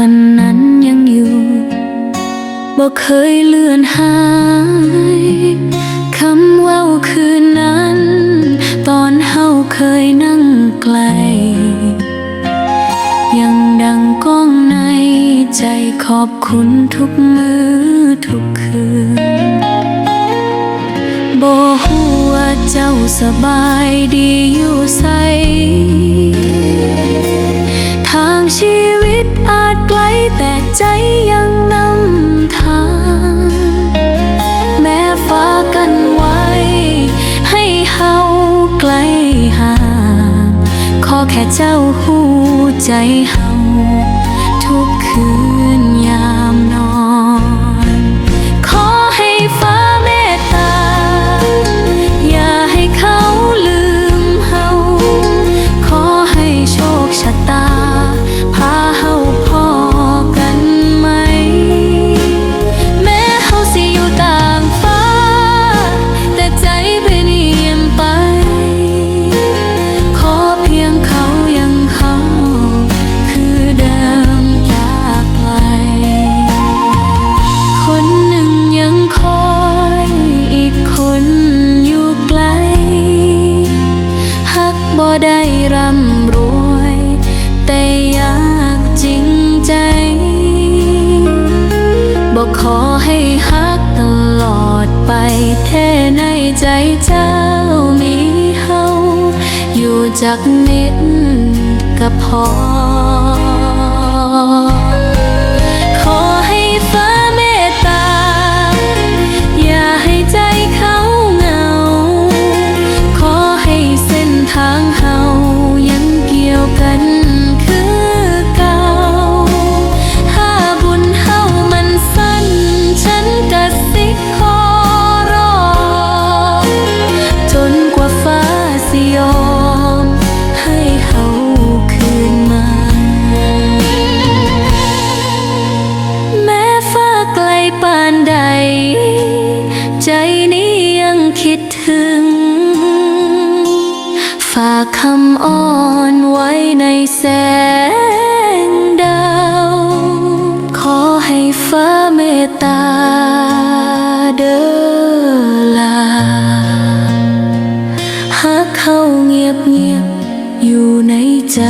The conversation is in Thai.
วันนั้นยังอยู่บ่เคยเลื่อนหายคำว่าคืนนั้น ตอนเฮาเคยนั่งไกล ยังดังก้องในใจขอบคุณทุกมือทุกคืนบ่ฮู้ว่าเจ้าสบายดีอยู่ไส ใจยังนำทาง แม้ฟ้ากันไว้ ให้เฮาไกลห่างขอแค่เจ้าหูใจเฮาทุกคืน ร่ำรวย แต่อยากจริงใจ บอกขอให้ฮักตลอดไปแท้ในใจเจ้ามีเฮาอยู่จากนิดก็พอ นี้ยังคิดถึง ฝากคำอ้อนไว้ในแสงดาว ขอให้ฟ้าเมตตาเด้อลาหากเขาเงียบเงียบอยู่ในใจ